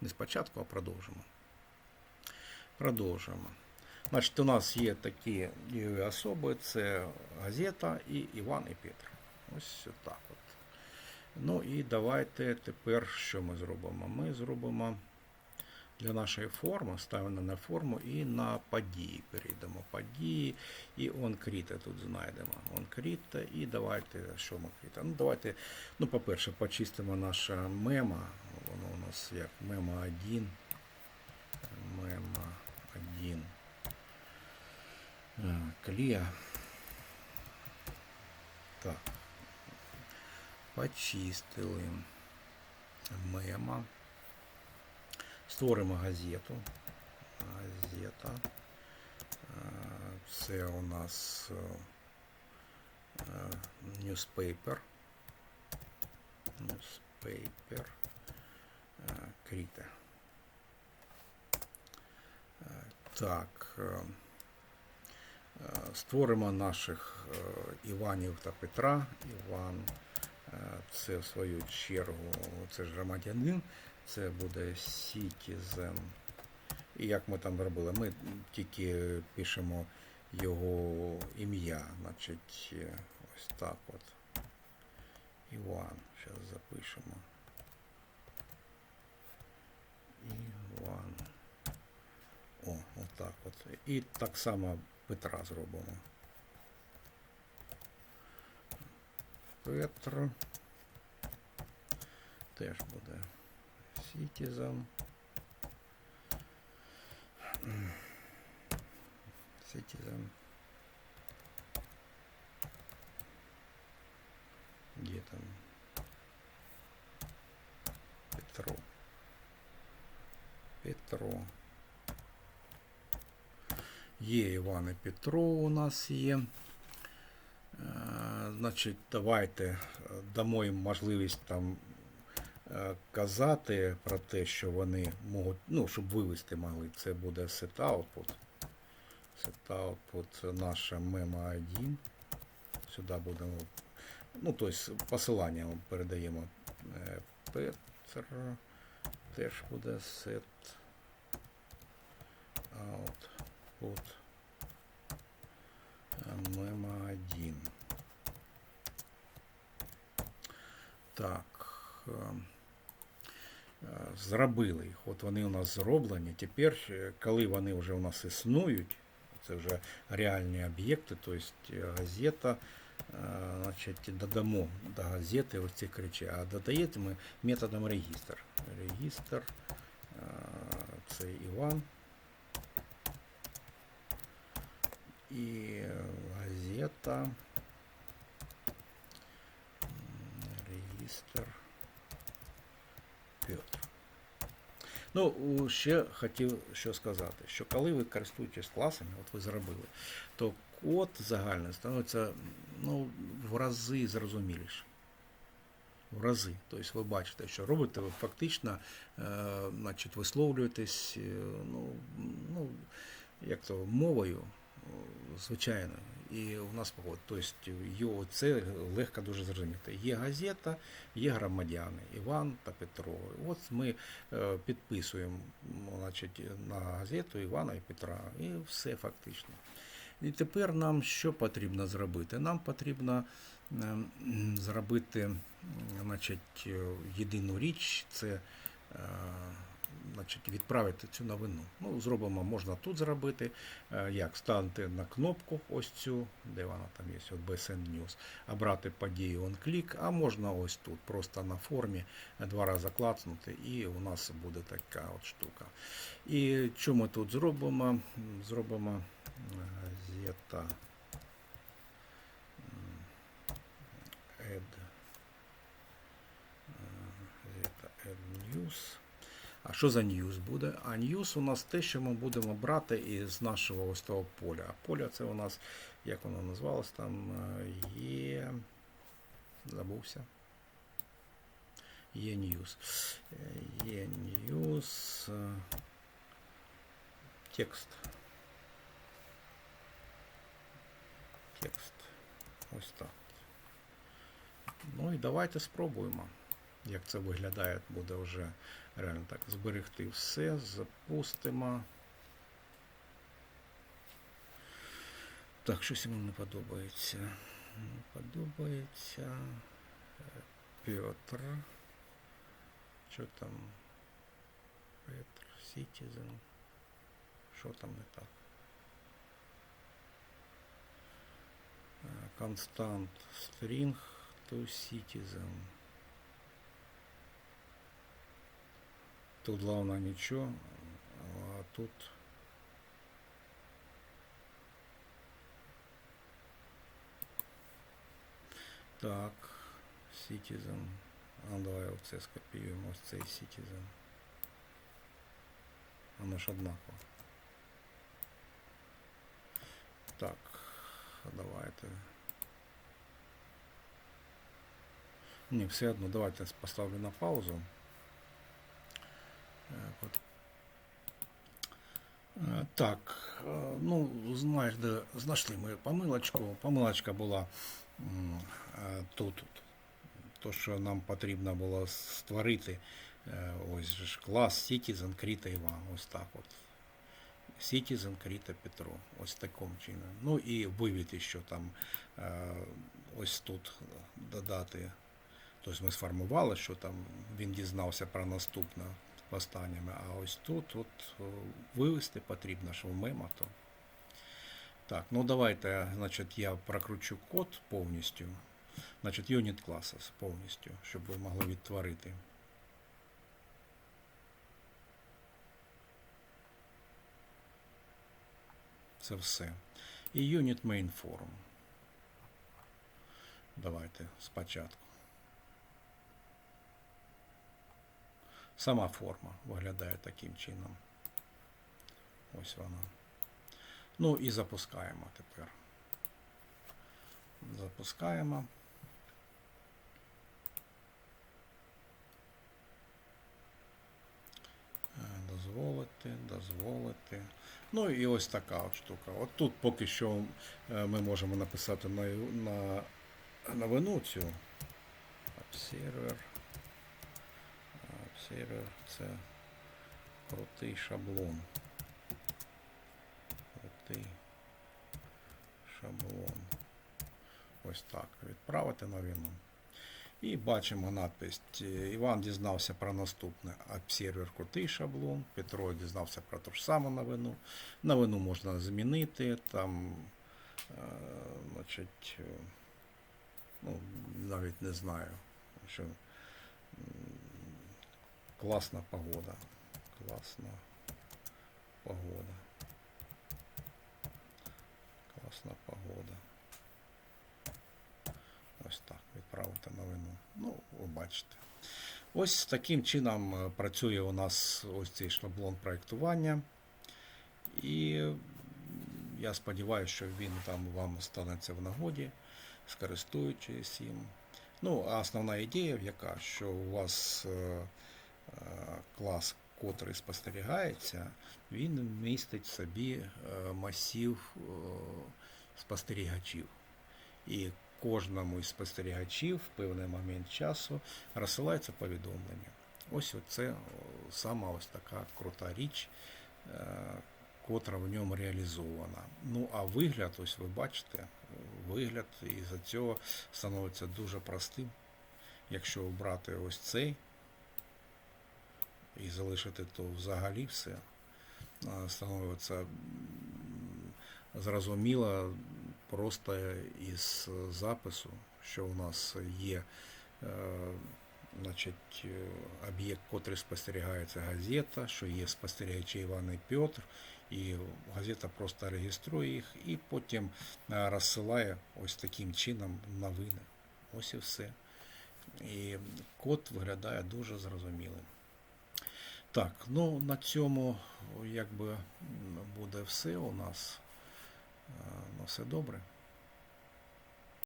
Не спочатку, а продовжимо. Продовжуємо. Значить, у нас є такі особи, це газета і Іван і Петр. Ось так от. Ну і давайте тепер що ми зробимо? Ми зробимо для нашої форми, ставимо на форму і на події перейдемо. Події і онкріта тут знайдемо. Онкріта і давайте, що ми кріта? Ну давайте, ну по-перше, почистимо наша мема. Воно у нас як мема 1. Мема 1. Е, Клія. Так. Почистили. Мема. Створимо газету. Газета. Е, Це у нас е, е, newspaper. Newspaper. Е, Е, Так. е, е, Створимо наших Іванів та Петра. Іван це в свою чергу, це ж громадянин, це буде Citizen. І як ми там робили? Ми тільки пишемо його ім'я, значить, ось так от. Іван. Зараз запишемо. І так само Петра зробимо. Петр. Теж буде Citizen. Citizen. Где там? Петро. Петро. Є Іван і Петро у нас є. Е, Значить, давайте е, дамо їм можливість там е, казати про те, що вони можуть, ну, щоб вивести могли. Це буде set output. Set output наша мема 1. Сюди будемо. Ну, тобто посилання ми передаємо. Петр теж буде set output мема 1. Так. е, е, Зробили їх. От вони у нас зроблені. Тепер, е, коли вони вже у нас існують, це вже реальні об'єкти, тобто е, газета, е, значить, додамо до газети ось ці ключі, а додаєте ми методом регістр. Регістр, е, це Іван. Е, газета. М, Регістр. Петр. Ну, ще хотів що сказати, що коли ви користуєтесь класами, от ви зробили, то код загальний становиться ну, в рази зрозуміліше. В рази. Тобто ви бачите, що робите ви фактично, е, значить, висловлюєтесь, е, ну, ну, як то, мовою, звичайно. І у нас поход. Тобто його це легко дуже зрозуміти. Є газета, є громадяни, Іван та Петро. От ми е, підписуємо значить, на газету Івана і Петра. І все фактично. І тепер нам що потрібно зробити? Нам потрібно е, зробити значить, е, єдину річ це значить, відправити цю новину. Ну, зробимо, можна тут зробити. Е, Як станьте на кнопку ось цю, де вона там є, от BSN News, обрати подію OnClick, а можна ось тут, просто на формі два рази клацнути, і у нас буде така от штука. І що ми тут зробимо? Зробимо газета Add, е, News. А що за news буде? А news у нас те, що ми будемо брати із нашого ось того поля. А поля це у нас, як воно називалось там, е, є. Забувся. Є news. Е, Є news. е, Текст. Текст. Ось так. Ну і давайте спробуємо. Як це виглядає, буде вже реально так. Зберегти все, запустимо. Так, щось йому не подобається. Не подобається. Петр. Що там? Петр, Citizen. Що там не так? Е, Constant string to citizen. Тут главное ничего, а тут так, citizen. А ну, давай оце скопіюємо, ось цей citizen. Воно ж однаково. Так, давайте. Ні, все одно, давайте поставлю на паузу. Е. Е, Так, е, ну, знаєш, знайшли ми помилочку. Помилочка була тут. То, що нам потрібно було створити ось ж клас Citizen Кріта Іван. Ось так от. Citizen Кріта Петро. Ось таким чином. Ну і вивіти, що там ось тут додати. Тобто ми сформували, що там він дізнався про наступне останніми, а ось тут от е, вивести потрібно, що в мемато. Так, ну давайте, значить, я прокручу код повністю. Значить, юніт classes повністю, щоб ви могли відтворити. Це все. І unit main form. Давайте спочатку. Сама форма виглядає таким чином. Ось вона. Ну і запускаємо тепер. Запускаємо. Е, Дозволити, дозволити. Ну і ось така от штука. От тут поки що е, ми можемо написати на, на новину цю. Observer. Observer це крутий шаблон. Крутий шаблон. Ось так. Відправити новину. І бачимо надпись. Іван дізнався про наступне. Обсервер крутий шаблон. Петро дізнався про ту ж саму новину. Новину можна змінити. Там, е, значить, е, ну, навіть не знаю, що класна погода. Класна погода. Класна погода. Ось так, відправити новину. Ну, ви бачите. Ось таким чином е, працює у нас ось цей шаблон проєктування. І я сподіваюся, що він там вам станеться в нагоді, скористуючись їм. Ну, а основна ідея яка, що у вас е, клас, котрий спостерігається, він містить в собі е, масив е, спостерігачів. І кожному із спостерігачів в певний момент часу розсилається повідомлення. Ось це сама ось така крута річ, е, котра в ньому реалізована. Ну а вигляд, ось ви бачите, вигляд із-за цього становиться дуже простим. Якщо обрати ось цей і залишити, то взагалі все становиться зрозуміло просто із запису, що у нас є е, значить, е, об'єкт, котрий спостерігається газета, що є спостерігачі Іван і Петр, і газета просто реєструє їх і потім е, розсилає ось таким чином новини. Ось і все. І код виглядає дуже зрозумілим. Так, ну на цьому якби буде все у нас. Е, На все добре.